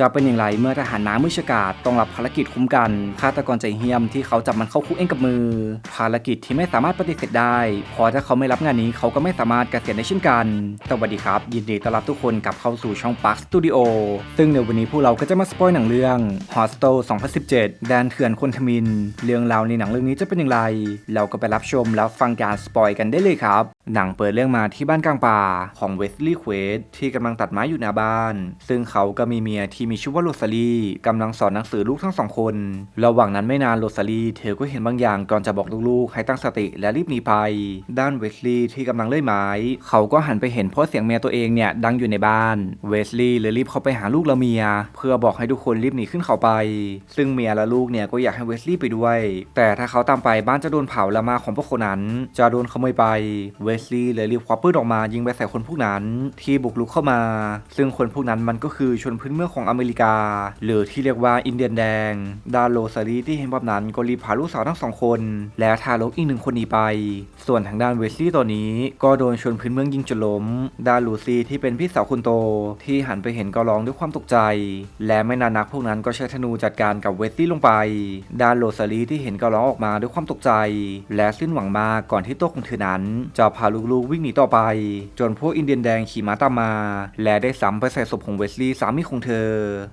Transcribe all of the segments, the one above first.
จะเป็นอย่างไรเมื่อทหารน้ำมือฉกาดต้องรับภารกิจคุ้มกันฆาตกรใจเหี้ยมที่เขาจับมันเข้าคุกเองกับมือ ภารกิจที่ไม่สามารถปฏิเสธได้เพราะถ้าเขาไม่รับงานนี้เขาก็ไม่สามารถเกษียณได้เช่นกัน สวัสดีครับ ยินดีต้อนรับทุกคนกลับเข้าสู่ช่อง Park Studio ซึ่งในวันนี้พวกเราก็จะมาสปอยหนังเรื่อง Hostel 2017 แดนเถื่อนคนทมิน เรื่องราวในหนังเรื่องนี้จะเป็นอย่างไร เราก็ไปรับชมแล้วฟังการสปอยกันได้เลยครับ หนังเปิดเรื่องมาที่บ้านกลางป่าของเวสลีย์เควสที่กำลังตัดไม้อยู่หน้าบ้าน ซึ่งเขาก็มีเมียที่มีชื่อว่าโรซาลีกำลังสอนหนังสือลูกทั้งสองคน ระหว่างนั้นไม่นานโรซาลีเธอก็เห็นบางอย่างก่อนจะบอกลูกๆ ให้ตั้งสติและรีบหนีไป ด้านเวสลีย์ที่กำลังเลื่อยไม้ เขาก็หันไปเห็นเพราะเสียงเมียตัวเองเนี่ยดังอยู่ในบ้าน เวสลีย์เลยรีบเข้าไปหาลูกและเมีย เพื่อบอกให้ทุกคนรีบหนีขึ้นเขาไป ซึ่งเมียและลูกเนี่ยก็อยากให้เวสลีย์ไปด้วย แต่ถ้าเขาตามไปบ้านจะโดนเผาละมาของพวกคนนั้น จะโดนขโมยไป เวสลีย์เลยรีบควักปืนออกมายิงไปใส่คนพวกนั้น ที่บุกรุกเข้ามา ซึ่งคนพวกนั้นมันก็คือชนพื้นเมืองของอเมริกา หรือที่เรียกว่าอินเดียนแดง ดานโรซารีที่เห็นแบบนั้นก็รีบพาลูกสาวทั้งสองคน และทารกอีกหนึ่งคนหนีไป ส่วนทางด้านเวสลีย์ตอนนี้ก็โดนชนพื้นเมืองยิงจนล้ม ดานลูซี่ที่เป็นพี่สาวคนโต ที่หันไปเห็นก็ร้องด้วยความตกใจ และไม่นานนักพวกนั้นก็ใช้ธนูจัดการกับเวสลีย์ลงไป ดานโรซารีที่เห็นก็ร้องออกมาด้วยความตกใจ และสิ้นหวังมากก่อนที่ตัวของเธอนั้น จะพาลูกๆวิ่งหนีต่อไป จนพวกอินเดียนแดงขี่ม้าตามมา และได้ซ้ำไปใส่ศพของเวสลีย์สามีของเธอ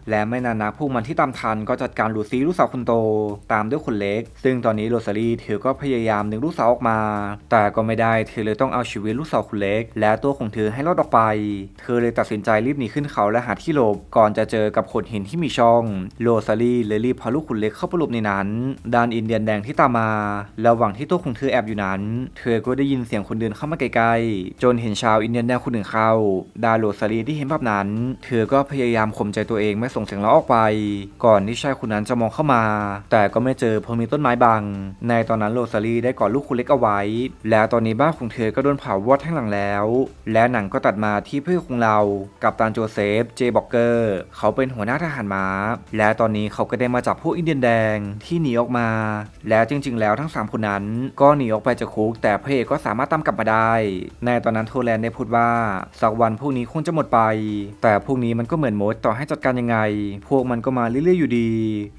และไม่นานนักพวกมันที่ตามทันก็จัดการลูซี่ลูกสาวคนโต ตามด้วยคนเล็ก ซึ่งตอนนี้โรซารีเธอก็พยายามดึงลูกสาวออกมา แต่ก็ไม่ได้เธอเลยต้องเอาชีวิตลูกสาวคนเล็ก และตัวของเธอให้รอดออกไป เธอเลยตัดสินใจรีบหนีขึ้นเขาและหาที่หลบก่อนจะเจอกับโขดหินที่มีช่องโรซารีเลยรีบพาลูกคนเล็กเข้าไปหลบในนั้นด้านอินเดียนแดงที่ตามมาระหว่างที่ตัวของเธอแอบอยู่นั้น เธอก็ได้ยินเสียงคนเดินเข้ามาไกลๆจนเห็นชาวอินเดียนแดงคนหนึ่งเข้าดานโรซารีที่เห็นแบบนั้น เธอก็พยายามข่มใจตัวเองไม่ส่งเสียงร้องออกไป ก่อนที่ชายคนนั้นจะมองเข้ามา แต่ก็ไม่เจอเพราะมีต้นไม้บัง ในตอนนั้นโรซารีได้กอดลูกคนเล็กเอาไว้ แล้วตอนนี้บ้านของเธอก็โดนเผาวอดทั้งหลังแล้ว และหนังก็ตัดมาที่เพื่อนของเรากับตันโจเซฟเจบ็อกเกอร์เขาเป็นหัวหน้าทหารม้า และตอนนี้เขาก็ได้มาจับพวกอินเดียนแดงที่หนีออกมา และจริง ๆ แล้วทั้งสามคนนั้นก็หนีออกไปจากคุกแต่พระเอกก็สามารถตามกลับมาได้ ในตอนนั้นโทแลนได้พูดว่าสักวันพวกนี้คงจะหมดไป แต่พวกนี้มันก็เหมือนมดต่อให้จัดการยังไง พวกมันก็มาเรื่อยๆอยู่ดี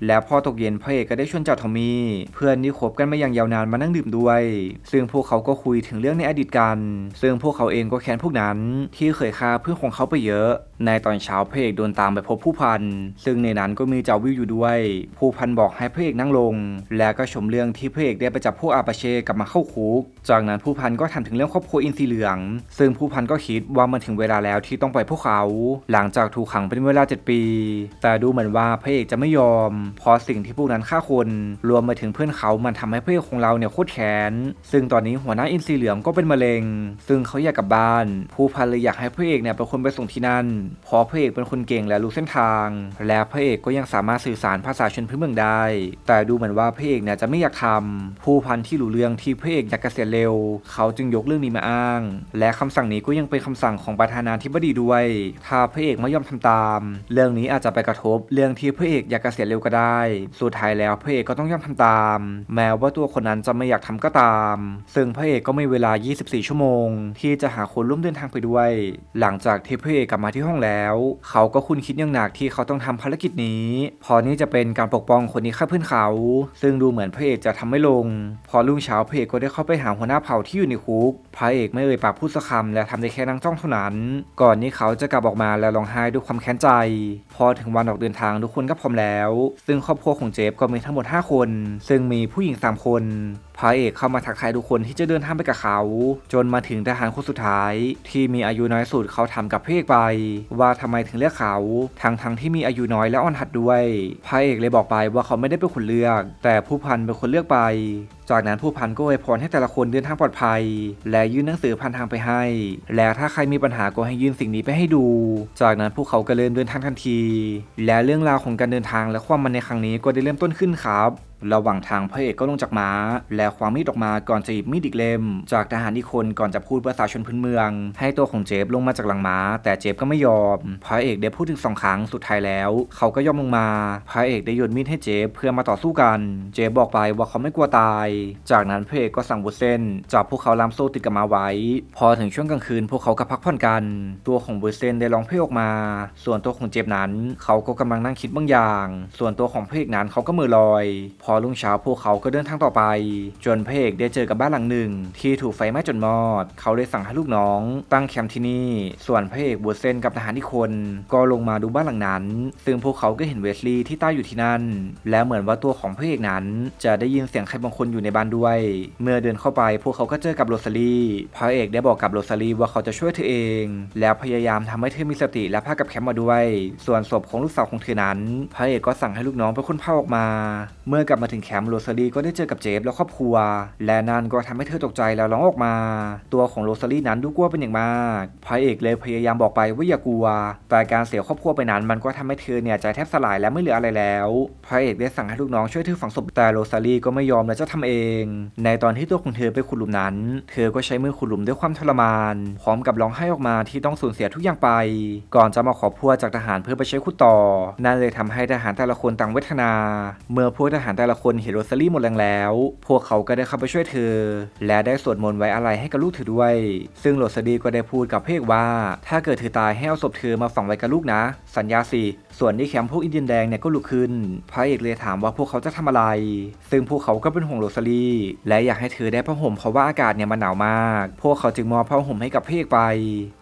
และพอตกเย็นพระเอกก็ได้ชวนจัดทอมมี่ เพื่อนที่คบกันมาอย่างยาวนานมานั่งดื่มด้วย ซึ่งพวกเขาก็คุยถึงเรื่องในอดีตกัน ซึ่งพวกเขาเองก็แค้นพวกนั้นที่เคยฆ่าเพื่อนของเขาไปเยอะในตอนเช้าพระเอกโดนตามไปพบผู้พัน ซึ่งในนั้นก็มีเจ้าวิวอยู่ด้วย ผู้พันบอกให้พระเอกนั่งลง และก็ชมเรื่องที่พระเอกได้ไปจับพวกอาปาเช่กลับมาเข้าคุก จากนั้นผู้พันก็ถามถึงเรื่องครอบครัวอินซีเหลือง ซึ่งผู้พันก็คิดว่ามันถึงเวลาแล้วที่ต้องปล่อยพวกเขา หลังจากถูกขังเป็นเวลา 7 ปี แต่ดูเหมือนว่าพระเอกจะไม่ยอม เพราะสิ่งที่พวกนั้นฆ่าคน รวมไปถึงเพื่อนเขา มันทำให้พระเอกของเราเนี่ยโคตรแค้น ซึ่งตอนนี้หัวหน้าอินซีเหลืองก็เป็นมะเร็ง ซึ่งเขาอยากกลับบ้าน ผู้พันเลยอยากให้พระเอกเนี่ยเป็นคนไปส่งที่นั่นพราะพระเอกเป็นคนเก่งและรู้เส้นทาง และพระเอกก็ยังสามารถสื่อสารภาษาชนพื้นเมืองได้ แต่ดูเหมือนว่าพระเอกเนี่ยจะไม่อยากทำผู้พันที่รู้เรื่องที่พระเอกอยากเกษียณเร็ว เขาจึงยกเรื่องนี้มาอ้าง และคำสั่งนี้ก็ยังเป็นคำสั่งของประธานาธิบดีด้วย ถ้าพระเอกไม่ยอมทำตาม เรื่องนี้อาจจะไปกระทบ เรื่องที่พระเอกอยากเกษียณเร็วก็ได้ สุดท้ายแล้วพระเอกก็ต้องยอมทำตาม แม้ว่าตัวคนนั้นจะไม่อยากทำก็ตาม ซึ่งพระเอกก็มีเวลา 24 ชั่วโมง ที่จะหาคนร่วมเดินทางไปด้วย หลังจากที่พระเอกกลับมาที่ห้องแล้ว เขาก็คุ้นคิดอย่างหนักที่เขาต้องทำภารกิจนี้ พอนี่จะเป็นการปกป้องคนที่ฆ่าเพื่อนเขา ซึ่งดูเหมือนพระเอกจะทำไม่ลง พอรุ่งเช้าพระเอกก็ได้เข้าไปหาหัวหน้าเผ่าที่อยู่ในคุกพระเอกไม่เอ่ยปากพูดสักคำและทำได้แค่นั่งจ้องเท่านั้น ก่อนที่เขาจะกลับออกมาและร้องไห้ด้วยความแค้นใจ พอถึงวันออกเดินทางทุกคนก็พร้อมแล้ว ซึ่งครอบครัวของเจฟก็มีทั้งหมด 5 คน ซึ่งมีผู้หญิง 3 คนพระเอกเข้ามาทักทายทุกคนที่จะเดินทางไปกับเขา จนมาถึงทหารคนสุดท้าย ที่มีอายุน้อยสุดเขาถามกับพระเอกไป ว่าทำไมถึงเลือกเขาทั้งทั้งที่มีอายุน้อยและอ่อนหัดด้วยพระเอกเลยบอกไปว่าเขาไม่ได้เป็นคนเลือก แต่ผู้พันเป็นคนเลือกไป จากนั้นผู้พันก็อวยพรให้แต่ละคนเดินทางปลอดภัย และยื่นหนังสือพันทางไปให้ และถ้าใครมีปัญหาก็ให้ยื่นสิ่งนี้ไปให้ดู จากนั้นพวกเขาก็เริ่มเดินทางทันที และเรื่องราวของการเดินทางและความมันในครั้งนี้ก็ได้เริ่มต้นขึ้นครับ ระหว่างทางพระเอกก็ลงจากม้า แล้วความีดออกมาก่อนจะหยิบมีดอีกเล่ม จากทหารอีกคนก่อนจะพูดภาษาชนพื้นเมือง ให้ตัวของเจฟลงมาจากหลังม้า แต่เจฟก็ไม่ยอม พระเอกได้พูดถึงสองครั้งสุดท้ายแล้ว เขาก็ยอมลงมา พระเอกได้โยนมีดให้เจฟเพื่อมาต่อสู้กัน เจฟบอกไปว่าเขาไม่กลัวตาย จากนั้นพระเอกก็สั่งบุษเซนจับพวกเขาลามโซ่ติดกับมาไว้ พอถึงช่วงกลางคืนพวกเขาก็พักผ่อนกัน ตัวของบุษเซนได้ร้องเพลงออกมา ส่วนตัวของเจฟนั้น เขาก็กำลังนั่งคิดบางอย่าง ส่วนตัวของพระเอกนั้นเขาก็มือลอย พออรุ่งเช้าพวกเขาก็เดินทางต่อไป จนพระเอกได้เจอกับบ้านหลังหนึ่ง ที่ถูกไฟไหม้จนมอด เขาเลยสั่งให้ลูกน้อง ตั้งแคมป์ที่นี่ ส่วนพระเอกบุษเซนกับทหารอีกคน ก็ลงมาดูบ้านหลังนั้น ซึ่งพวกเขาก็เห็นเวสลีย์ที่ใต้อยู่ที่นั่น และเหมือนว่าตัวของพระเอกนั้น จะได้ยินเสียงใครบางคนอยู่ในบ้านด้วย เมื่อเดินเข้าไปพวกเขาก็เจอกับโรซาลีพระเอกได้บอกกับโรซาลีว่าเขาจะช่วยเธอเอง แล้วพยายามทำให้เธอมีสติและพากับแคมป์มาด้วย ส่วนศพของลูกสาวของเธอนั้น พระเอกก็สั่งให้ลูกน้องเป็นคนพาออกมา เมื่อกลับมาถึงแคมป์โรซาลีก็ได้เจอกับเจฟและครอบครัว และนั่นก็ทำให้เธอตกใจแล้วร้องออกมา ตัวของโรซาลีนั้นดูกลัวเป็นอย่างมากพระเอกเลยพยายามบอกไปว่าอย่ากลัว แต่การเสียครอบครัวไปนั้นมันก็ทำให้เธอเนี่ยใจแทบสลายและไม่เหลืออะไรแล้วพระเอกได้สั่งให้ลูกน้องช่วยเธอฝังศพแต่โรซาลีก็ไม่ยอมและจะทำเอง ในตอนที่ตัวของเธอไปขุดหลุมนั้น เธอก็ใช้มือขุดหลุมด้วยความทรมาน พร้อมกับร้องไห้ออกมาที่ต้องสูญเสียทุกอย่างไป ก่อนจะมาขอพัวจากทหารเพื่อไปใช้ขุดต่อ นั่นเลยทำให้ทหารแต่ละคนต่างเวทนา เมื่อพวกทหารแต่ละคนเห็นโรซาลีหมดแรงแล้ว พวกเขาก็ได้เข้าไปช่วยเธอ และได้สวดมนต์ไว้อะไรให้กับลูกเธอด้วย ซึ่งโรซาลีก็ได้พูดกับเพกว่า ถ้าเกิดเธอตายให้เอาศพเธอมาฝังไว้กับลูกนะ สัญญาสิ ส่วนที่แคมป์พวกอินเดียนแดงเนี่ยก็ลุกขึ้น พระเอกเลยถามว่าพวกเขาจะทำอะไร ซึ่งพวกเขาก็เป็นห่วงโรซาลีและอยากให้เธอได้ผ้าห่มเพราะว่าอากาศเนี่ยมันหนาวมาก พวกเขาจึงมอบผ้าห่มให้กับพระเอกไป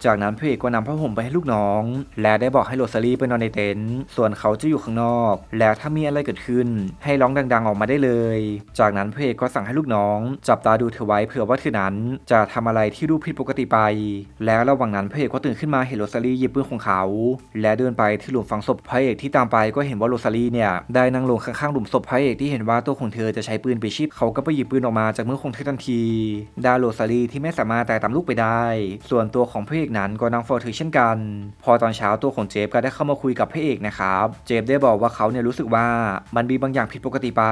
จากนั้นพระเอกก็นำผ้าห่มไปให้ลูกน้อง และได้บอกให้โรซาลีไปนอนในเต็นท์ ส่วนเขาจะอยู่ข้างนอก แล้วถ้ามีอะไรเกิดขึ้น ให้ร้องดัง ๆ ออกมาได้เลย จากนั้นพระเอกก็สั่งให้ลูกน้อง จับตาดูเธอไว้เผื่อว่าเธอนั้น จะทำอะไรที่ดูผิดปกติไป แล้วระหว่างนั้นพระเอกก็ตื่นขึ้นมาเห็นโรซาลีหยิบปืนของเขา และเดินไปที่หลุมฝังศพพระเอกที่ตามไปก็เห็นว่าโรซาลีเนี่ยได้นั่งลงข้างๆหลุมศพพระเอกที่เห็นว่าตัวของเธอจะใช้ปืนไปชีพเขาก็ไปหยิบปืนออกมาจากมือของเธอทันทีดาโรซาลีที่ไม่สามารถแต่ตามลูกไปได้ ส่วนตัวของพระเอกนั้นก็นั่งเฝ้าเธอเช่นกัน พอตอนเช้าตัวของเจฟก็ได้เข้ามาคุยกับพระเอกนะครับเจฟได้บอกว่าเขาเนี่ยรู้สึกว่ามันมีบางอย่างผิดปกติไป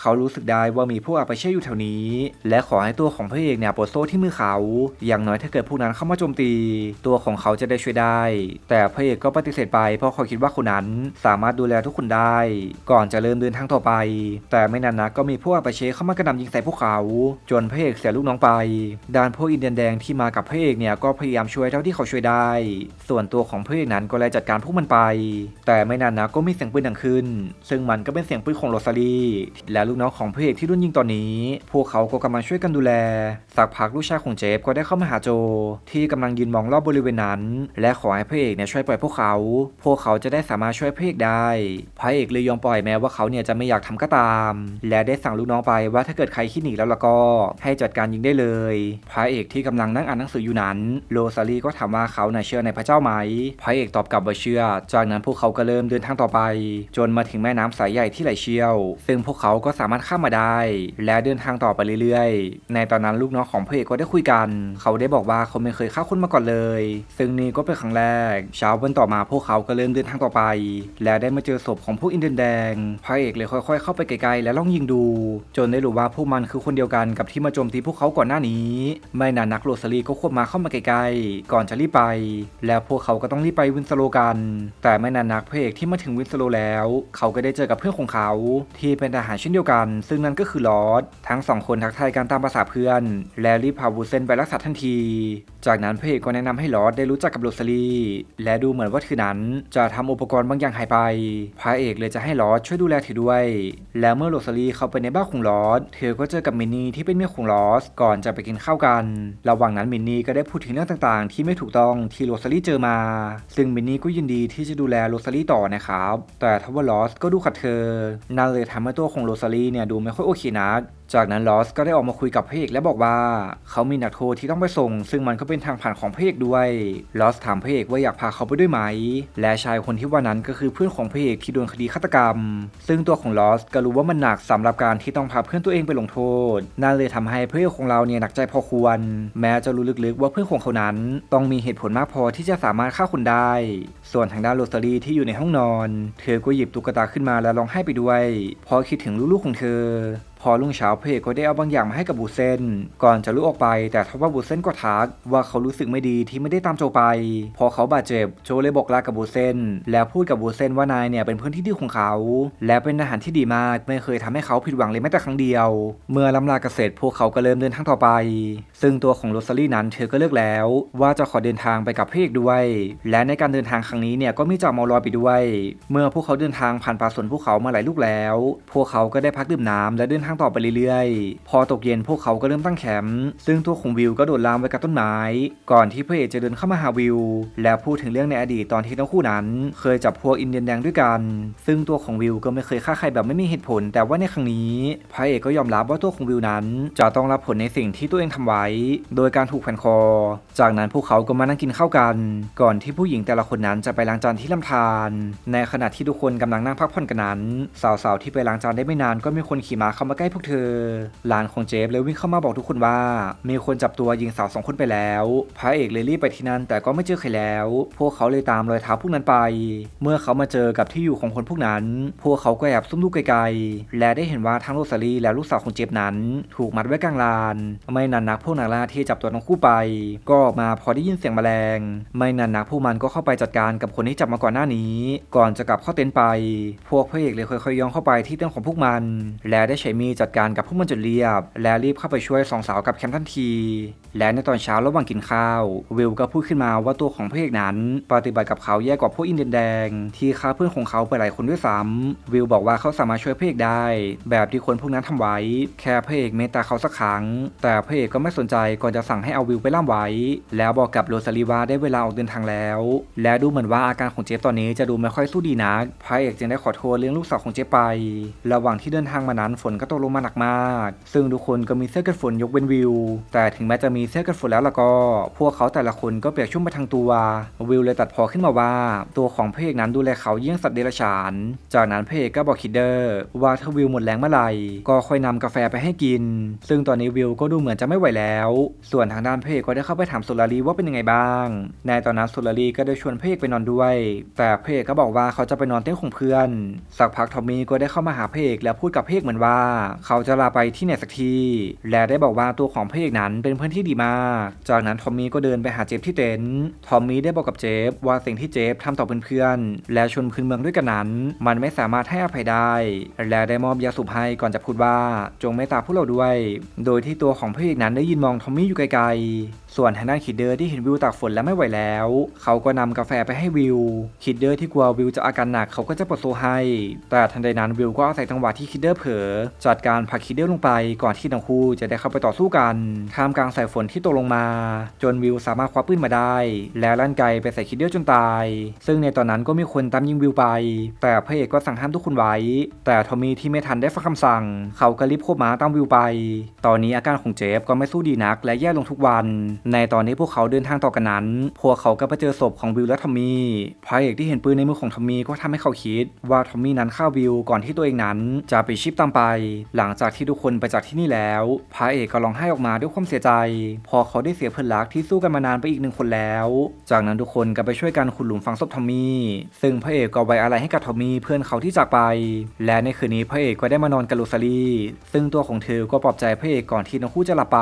เขารู้สึกได้ว่ามีพวกอาปเช่อยู่แถวนี้ และขอให้ตัวของพระเอกเนี่ยปลดโซ่ที่มือเขา อย่างน้อยถ้าเกิดพวกนั้นเข้ามาโจมตี ตัวของเขาจะได้ช่วยได้ แต่พระเอกก็ปฏิเสธไปเพราะเขาคิดว่าคนนั้น สามารถดูแลทุกคนได้ ก่อนจะเริ่มเดินทางต่อไป แต่ไม่นานนักก็มีพวกอาปาเชเข้ามากระหน่ำยิงใส่พวกเขา จนพระเอกเสียลูกน้องไป ด้านพวกอินเดียนแดงที่มากับพระเอกเนี่ยก็พยายามช่วยเท่าที่เขาช่วยได้ ส่วนตัวของพระเอกนั้นก็เลยจัดการพวกมันไป แต่ไม่นานนักก็มีเสียงปืนดังขึ้น ซึ่งมันก็เป็นเสียงปืนของโรซาลีและลูกน้องของพระเอกที่รุ่นยิงตอนนี้ พวกเขาก็กำลังช่วยกันดูแล สักพักลูกชายของเจฟก็ได้เข้ามาหาโจ ที่กำลังยืนมองรอบบริเวณนั้น และขอให้พระเอกเนี่ยช่วยปล่อยพวกเขา พวกเขาจะได้สามารถช่วยพระเอกได้พระเอกเลยยอมปล่อยแม้ว่าเขาเนี่ยจะไม่อยากทำก็ตาม และได้สั่งลูกน้องไปว่าถ้าเกิดใครคิดหนีแล้วล่ะก็ ให้จัดการยิงได้เลย พระเอกที่กำลังนั่งอ่านหนังสืออยู่นั้นโรซาลีก็ถามว่าเขาน่ะเชื่อในพระเจ้าไหมพระเอกตอบกลับว่าเชื่อ จากนั้นพวกเขาก็เริ่มเดินทางต่อไป จนมาถึงแม่น้ำสายใหญ่ที่ไหลเชี่ยว ซึ่งพวกเขาก็สามารถข้ามมาได้ และเดินทางต่อไปเรื่อยๆ ในตอนนั้นลูกน้องของพระเอกก็ได้คุยกัน เขาได้บอกว่าเขาไม่เคยฆ่าคนมาก่อนเลย ซึ่งนี่ก็เป็นครั้งแรก เช้าวันต่อมาพวกเขาก็เริ่มเดินทางต่อไปและได้มาเจอศพของพวกอินเดียนแดงพระเอกเลยค่อยๆ เข้าไปไกลๆ และล่องยิงดู จนได้รู้ว่าพวกมันคือคนเดียวกันกับที่มาโจมตีพวกเขาก่อนหน้านี้ ไม่นานนักโรซาลีก็ควบมาเข้ามาใกล้ๆก่อนจะรีบไป แล้วพวกเขาก็ต้องรีบไปวินสโลกัน แต่ไม่นานนักพระเอกที่มาถึงวินสโลแล้ว เขาก็ได้เจอกับเพื่อนของเขา ที่เป็นทหารเช่นเดียวกัน ซึ่งนั่นก็คือลอสทั้งสองคนทักทายกันตามภาษาเพื่อน และรีบพาวูเซนไปรักษาทันที จากนั้นพระเอกก็แนะนำให้ลอสได้รู้จักกับโรซาลีและดูเหมือนว่าเธอนั้นจะทำอุปกรณ์บางอย่างหายไป พระเอกเลยจะให้ลอสช่วยดูแลเธอด้วย แล้วเมื่อโรซาลีเข้าไปในบ้านของลอสเธอก็เจอกับมินนี่ที่เป็นเมียของลอสก่อนจะไปกินข้าวกัน ระหว่างนั้นมินนี่ก็ได้พูดถึงเรื่องต่างๆ ที่ไม่ถูกต้องที่โรซาลีเจอมา ซึ่งมินนี่ก็ยินดีที่จะดูแลโรซาลีต่อนะครับ แต่ทว่าลอสก็ดูขัดเธอนั่นเลยทำให้ตัวของโรซาลีเนี่ยดูไม่ค่อยโอเคนัก จากนั้นลอสก็ได้ออกมาคุยกับพระเอกและบอกว่า เขามีนักโทษที่ต้องไปส่ง ซึ่งมันก็เป็นทางผ่านของพระเอกด้วยลอสถามพระเอกว่าอยากพาเขาไปด้วยไหม และชายคนที่ว่านั้นก็คือเพื่อนของพระเอกที่โดนคดีฆาตกรรม ซึ่งตัวของลอสก็รู้ว่ามันหนักสำหรับการที่ต้องพาเพื่อนตัวเองไปลงโทษนั่นเลยทำให้เพระเอกของเราเนี่ยหนักใจพอควร แม้จะรู้ลึกๆว่าเพื่อนของเขานั้น ต้องมีเหตุผลมากพอที่จะสามารถฆ่าคนได้ ส่วนทางด้านโรซารีที่อยู่ในห้องนอน เธอก็หยิบตุ๊กตาขึ้นมาและร้องไห้ไปด้วยเพราะคิดถึงลูกๆของเธอ อรุ่งเช้าเพเอกก็ได้เอาบางอย่างมาให้กับบูเซนก่อนจะลุกออกไป แต่ทว่าบูเซนก็ทักว่าเขารู้สึกไม่ดีที่ไม่ได้ตามโจไป พอเขาบาดเจ็บโจเลยบอกลากับบูเซนแล้วพูดกับบูเซนว่านายเนี่ยเป็นเพื่อนที่ดีของเขา และเป็นอาหารที่ดีมากไม่เคยทำให้เขาผิดหวังเลยแม้แต่ครั้งเดียว เมื่อล้ำลากันเสร็จพวกเขาก็เริ่มเดินทางต่อไป ซึ่งตัวของโรซารี่นั้นเธอก็เลือกแล้ว ว่าจะขอเดินทางไปกับพระเอกด้วย และในการเดินทางครั้งนี้เนี่ยก็มีจามอลอยไปด้วย เมื่อพวกเขาเดินทางผ่านป่าสนภูเขามาหลายลูกแล้ว พวกเขาก็ได้พักดื่มน้ำและเดินทางต่อไปเรื่อยๆ พอตกเย็นพวกเขาก็เริ่มตั้งแคมป์ซึ่งตัวของวิวก็โดดลามไว้กับต้นไม้ ก่อนที่พระเอกจะเดินเข้ามาหาวิว และพูดถึงเรื่องในอดีตตอนที่ทั้งคู่นั้น เคยจับพวกอินเดียนแดงด้วยกัน ซึ่งตัวของวิวก็ไม่เคยฆ่าใครแบบไม่มีเหตุผล แต่ว่าในครั้งนี้พระเอกก็ยอมรับว่าตัวของวิวนั้น จะต้องรับผลในสิ่งที่ตัวเองทำไว้ โดยการถูกแขวนคอ จากนั้นพวกเขาก็มานั่งกินข้าวกัน ก่อนที่ผู้หญิงแต่ละคนนั้นจะไปล้างจานที่ลำธารในขณะที่ทุกคนกำลังนั่งพักผ่อนกันนั้น สาวๆที่ไปล้างจานได้ไม่นานก็มีคนขี่ม้าเข้ามาใกล้พวกเธอ หลานของเจฟเลยวิ่งเข้ามาบอกทุกคนว่า มีคนจับตัวยิงสาวสองคนไปแล้ว พระเอกเลยรีบไปที่นั่นแต่ก็ไม่เจอใครแล้ว พวกเขาเลยตามรอยเท้าพวกนั้นไป เมื่อเขามาเจอกับที่อยู่ของคนพวกนั้น พวกเขาก็แอบซุ่มดูไกลๆ และได้เห็นว่าทั้งโรซารีและลูกสาวของเจฟนั้น ถูกมัดไว้กลางลาน ไม่นานนักพวกนักล่าที่จับตัวทั้งคู่ไป ก็ออกมาพอได้ยินเสียงแมลง ไม่นานนักพวกมันก็เข้าไปจัดการกับคนที่จับมาก่อนหน้านี้ ก่อนจะกลับเข้าเต็นท์ไป พวกพระเอกเลยค่อยๆย่องเข้าไปที่เต็นท์ของพวกมัน และได้ใช้มีดจัดการกับพวกมันจนเรียบ และรีบเข้าไปช่วยสองสาวกับแคมป์ทันที และในตอนเช้าระหว่างกินข้าว วิลก็พูดขึ้นมาว่าตัวของพระเอกนั้น ปฏิบัติกับเขาแย่กว่าพวกอินเดียนแดง ที่ฆ่าเพื่อนของเขาไปหลายคนด้วยซ้ำวิลบอกว่าเขาสามารถช่วยพระเอกได้ แบบที่คนพวกนั้นทำไว้ แค่พระเอกเมตตาเขาสักครั้ง แต่พระเอกก็ไม่สนใจก่อนจะสั่งให้เอาวิลไปล่ามไว้ แล้วบอกกับโรซาลีว่าได้เวลาออกเดินทางแล้ว และดูเหมือนว่าอาการของเจฟตอนนี้จะดูไม่ค่อยสู้ดีนักพระเอกจึงได้ขอโทษเรื่องลูกสาวของเจฟไป ระหว่างที่เดินทางมานั้นฝนก็ตกลงมาหนักมาก ซึ่งทุกคนก็มีเสื้อกันฝนยกเว้นวิว แต่ถึงแม้จะมีเสื้อกันฝนแล้วล่ะก็ พวกเขาแต่ละคนก็เปียกชุ่มไปทั้งตัววิลเลยตัดพอขึ้นมาว่า ตัวของพระเอกนั้นดูแลเขาเยี่ยงสัตว์เดรัจฉาน จากนั้นพระเอกก็บอกคิดเดอร์ว่าถ้าวิวหมดแรงเมื่อไหร่ก็ค่อยนำกาแฟไปให้กิน ซึ่งตอนนี้วิวก็ดูเหมือนจะไม่ไหวแล้ว ส่วนทางด้านพระเอกก็ได้เข้าไปถามสุลารีว่าเป็นยังไงบ้าง ในตอนนั้นสุลารีก็ได้ชวนพระเอกไปนอนด้วย แต่พระเอกก็บอกว่าเขาจะไปนอนเต็นท์ของเพื่อน สักพักทอมมี่ก็ได้เข้ามาหาพระเอกแล้วพูดกับพระเอกเหมือนว่าเขาจะลาไปที่ไหนสักที และได้บอกว่าตัวของพระเอกนั้นเป็นเพื่อนที่ดีมาก จากนั้นทอมมี่ก็เดินไปหาเจฟที่เต็นท์ทอมมี่ได้บอกกับเจฟว่าสิ่งที่เจฟทำต่อเพื่อนๆและชวนพื้นเมืองด้วยกันนั้น มันไม่สามารถให้อภัยได้ และได้มอบยาสูบให้ก่อนจะพูดว่าจงไม่ตาพวกเราด้วย โดยที่ตัวของพระเอกนั้นได้ยินมองทอมมี่อยู่ไกลๆส่วนทางด้านคิดเดอร์ที่เห็นวิวตากฝนและไม่ไหวแล้ว เขาก็นำกาแฟไปให้วิว คิดเดอร์ที่กลัววิวจะอาการหนักเขาก็จะปลดโซให้ แต่ทันใดนั้นวิวก็อาศัยจังหวะที่คิดเดอร์เผลอจัดการผลักคิดเดอร์ลงไปก่อนที่ทั้งคู่จะได้เข้าไปต่อสู้กันท่ามกลางสายฝนที่ตกลงมา จนวิวสามารถคว้าปืนมาได้ แล้วลั่นไกไปใส่คิดเดอร์จนตาย ซึ่งในตอนนั้นก็มีคนตามยิงวิวไป แต่พระเอกก็สั่งห้ามทุกคนไว้ แต่ทอมมี่ที่ไม่ทันได้ฟังคำสั่ง เขาก็รีบโคบม้าตามวิวไป ตอนนี้อาการของเจฟก็ไม่สู้ดีนักและแย่ลงทุกวันในตอนนี้พวกเขาเดินทางต่อกันนั้น พวกเขาก็ไปเจอศพของวิวและทอมมี่พระเอกที่เห็นปืนในมือของทอมมี่ก็ทำให้เขาคิดว่าทอมมี่นั้นฆ่าวิวก่อนที่ตัวเองนั้น จะไปชิปตามไป หลังจากที่ทุกคนไปจากที่นี่แล้ว พระเอกก็ร้องไห้ออกมาด้วยความเสียใจ พอเขาได้เสียเพื่อนรักที่สู้กันมานานไปอีกหนึ่งคนแล้ว จากนั้นทุกคนก็ไปช่วยกันขุดหลุมฝังศพทอมมี่ซึ่งพระเอกก็ไว้อะไรให้กับทอมมี่เพื่อนเขาที่จากไป และในคืนนี้พระเอกก็ได้มานอนกับลูซารีซึ่งตัวของเธอก็ปลอบใจพระเอกก่อนที่ทั้งคู่จะหลับไป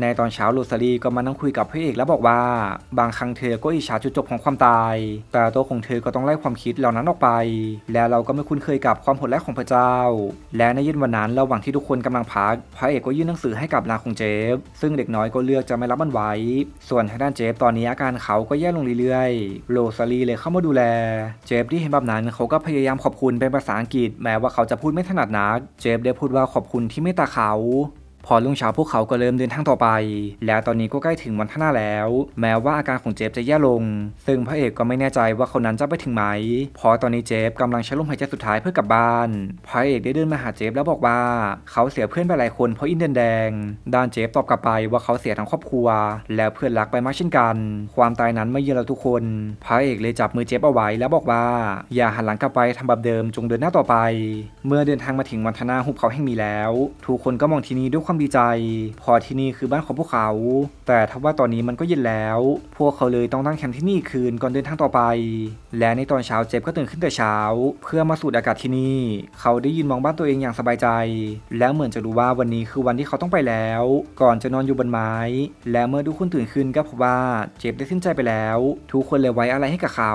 ในตอนเช้าลูซารีก็มานั่งคุยกับพระเอกแล้วบอกว่า บางครั้งเธอก็อิจฉาจุดจบของความตาย แต่ตัวของเธอก็ต้องไล่ความคิดเหล่านั้นออกไป และเราก็ไม่คุ้นเคยกับความโหดร้ายของพระเจ้า และในเย็นวันนั้นระหว่างที่ทุกคนกำลังพัก พระเอกก็ยื่นหนังสือให้กับนางของเจฟ ซึ่งเด็กน้อยก็เลือกจะไม่รับมันไว้ ส่วนทางด้านเจฟตอนนี้อาการเขาก็แย่ลงเรื่อยๆโลซารีเลยเข้ามาดูแล เจฟที่เห็นแบบนั้นเขาก็พยายามขอบคุณเป็นภาษาอังกฤษ แม้ว่าเขาจะพูดไม่ถนัดนัก เจฟได้พูดว่าขอบคุณที่เมตตาเขา พอรุ่งเช้าพวกเขาก็เริ่มเดินทางต่อไป แล้วตอนนี้ก็ใกล้ถึงวันข้าน้าแล้ว แม้ว่าอาการของเจฟจะแย่ลง ซึ่งพระเอกก็ไม่แน่ใจว่าเขานั้นจะไปถึงไหมพราะตอนนี้เจฟกำลังใช้ลมหายใจสุดท้ายเพื่อกลับบ้าน พระเอกได้เดินมาหาเจฟแล้วบอกว่า เขาเสียเพื่อนไปหลายคนเพราะอินเดียนแดง ด้านเจฟตอบกลับไปว่าเขาเสียทั้งครอบครัว แล้วเพื่อนรักไปมากเช่นกัน ความตายนั้นไม่เยือนเราทุกคน พระเอกเลยจับมือเจฟเอาไว้แล้วบอกว่า อย่าหันหลังกลับไปทำแบบเดิมจงเดินหน้าต่อไป เมื่อเดินทางมาถึงวันทนาหุบเขาแห่งนี้แล้ว ทุกคนก็มองที่นี่ด้วยความดีใจ พอที่นี่คือบ้านของพวกเขา แต่ทว่าตอนนี้มันก็เย็นแล้ว พวกเขาเลยต้องตั้งแคมป์ที่นี่คืนก่อนเดินทางต่อไป และในตอนเช้าเจฟก็ตื่นขึ้นแต่เช้า เพื่อมาสูดอากาศที่นี่ เขาได้ยินมองบ้านตัวเองอย่างสบายใจ แล้วเหมือนจะรู้ว่าวันนี้คือวันที่เขาต้องไปแล้ว ก่อนจะนอนอยู่บนไม้ และเมื่อทุกคนตื่นขึ้นก็พบว่าเจฟได้สิ้นใจไปแล้ว ทุกคนเลยไว้อะไรให้กับเขา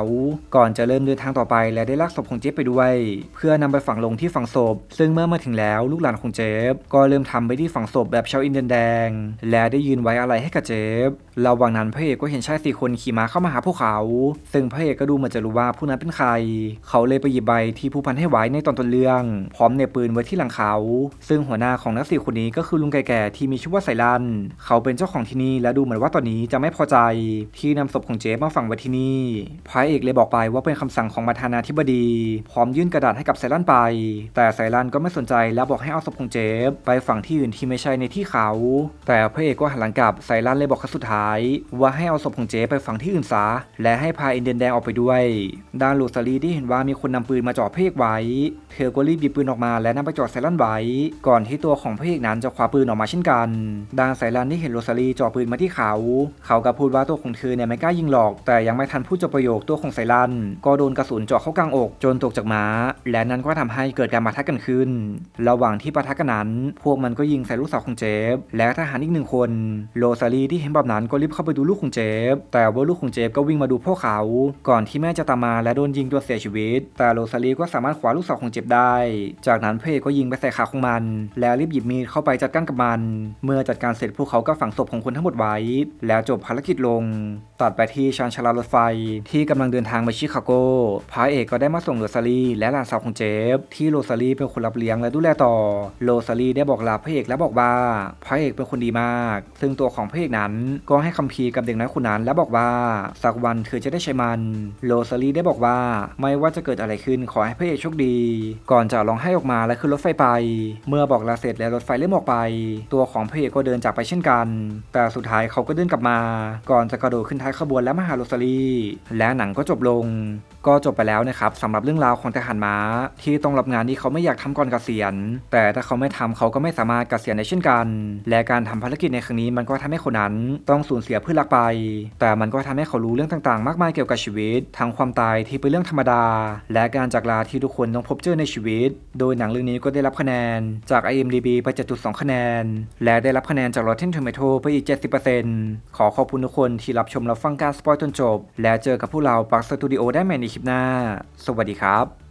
ก่อนจะเริ่มเดินทางต่อไป และได้ลากศพของเจฟไปด้วย เพื่อนำไปฝังลงที่ฝังศพ ซึ่งเมื่อมาถึงแล้วลูกหลานของเจฟก็เริ่มทำไปที่ฝังศพแบบชาวอินเดียนแดง และได้ยืนไว้อะไรให้กับเจฟ ระหว่างนั้นพระเอกก็เห็นชายสี่คนขี่ม้าเข้ามาหาพวกเขา ซึ่งพระเอกก็ดูเหมือนจะรู้ว่าผู้นั้นเป็นใคร เขาเลยไปหยิบใบที่ผู้พันให้ไว้ในตอนต้นเรื่อง พร้อมเนปืนไว้ที่หลังเขา ซึ่งหัวหน้าของนักสี่คนนี้ก็คือลุงแก่ๆที่มีชื่อว่าไซรัน เขาเป็นเจ้าของที่นี่และดูเหมือนว่าตอนนี้จะไม่พอใจ ที่นำศพของเจฟมาฝังไว้ที่นี่พระเอกเลยบอกไปว่าเป็นคำสั่งของประธานาธิบดี พร้อมยื่นกระดาษให้กับไซรันไป แต่ไซรันก็ไม่สนใจและบอกให้เอาศพของเจฟไปฝังที่อื่นที่ไม่ใช่ในที่เขา แต่พระเอกก็หันหลังกลับไซรันเลยบอกครั้งสุดท้ายว่าให้เอาศพของเจฟไปฝังที่อื่นซะและให้พาอินเดียนแดงออกไปด้วยด้านลูซารีที่เห็นว่ามีคนนำปืนมาจ่อพระเอกไว้ เธอก็รีบหยิบปืนออกมาและนำไปจ่อไซรันไว้ ก่อนที่ตัวของพระเอกนั้นจะคว้าปืนออกมาเช่นกันด้านไซรันที่เห็นโรซารีจ่อปืนมาที่เขา เขาก็พูดว่าตัวของเธอเนี่ยไม่กล้ายิงหรอก แต่ยังไม่ทันพูดจบประโยคตัวของไซรัน ก็โดนกระสุนเจาะเข้ากลางอกจนตกจากม้า และนั้นก็ทำให้เกิดการปะทะกันขึ้น ระหว่างที่ปะทะกันนั้น พวกมันก็ยิงใส่ลูกสาวของเจฟและทหารอีกหนึ่งคนโรซารีที่เห็นแบบนั้นก็รีบเข้าไปดูลูกของเจฟ แต่ว่าลูกของเจฟก็วิ่งมาดูพวกเขา ก่อนที่แม่จะตามมาและโดนยิงจนเสียชีวิต แต่โรซารีก็สามารถขวาลูกสาวของเจฟได้ จากนั้นพเอกก็ยิงไปใส่ขาของมัน แล้วรีบหยิบมีดเข้าไปจัดการกับมัน เมื่อจัดการเสร็จพวกเขาก็ฝังศพของคนทั้งหมดไว้ แล้วจบภารกิจลง ตัดไปที่ชานชาลารถไฟ ที่กำลังเดินทางไปชิคาโก พระเอกก็ได้มาส่งโรซารีและหลานสาวของเจฟ ที่โรซารีเป็นคนรับเลี้ยงและดูแลต่อ โรซารีได้บอกลาพระเอกและบอกว่าพระเอกเป็นคนดีมาก ซึ่งตัวของพระเอกนั้นก็ใให้คำพีร์กับเด็กน้อยคนนั้น และบอกว่าสักวันเธอจะได้ใช้มันโรซาลีได้บอกว่าไม่ว่าจะเกิดอะไรขึ้นขอให้พระเอกโชคดี ก่อนจะร้องไห้ออกมาและขึ้นรถไฟไป เมื่อบอกลาเสร็จแล้วรถไฟเริ่มออกไป ตัวของพระเอกก็เดินจากไปเช่นกัน แต่สุดท้ายเขาก็เดินกลับมา ก่อนจะกระโดดขึ้นท้ายขบวนและมาหาโรซาลีและหนังก็จบลง ก็จบไปแล้วนะครับสำหรับเรื่องราวของทหารม้า ที่ต้องรับงานที่เขาไม่อยากทำก่อนเกษียณ แต่ถ้าเขาไม่ทำเขาก็ไม่สามารถเกษียณได้เช่นกัน และการทำภารกิจในครั้งนี้มันก็ทำให้คนนั้นต้องสูญเสียเพื่อนรักไป แต่มันก็ทำให้เขารู้เรื่องต่างๆ มากมายเกี่ยวกับชีวิต ทั้งความตายที่เป็นเรื่องธรรมดา และการจากลาที่ทุกคนต้องพบเจอในชีวิต โดยหนังเรื่องนี้ก็ได้รับคะแนนจาก IMDb ไป 7.2 คะแนน และได้รับคะแนนจาก Rotten Tomato ไปอีก 70%ขอขอบคุณทุกคนที่รับชมและฟังการสปอยจนจบ และเจอกับพวกเราปักสตูดิโอได้ใหม่ในคลิปหน้า สวัสดีครับ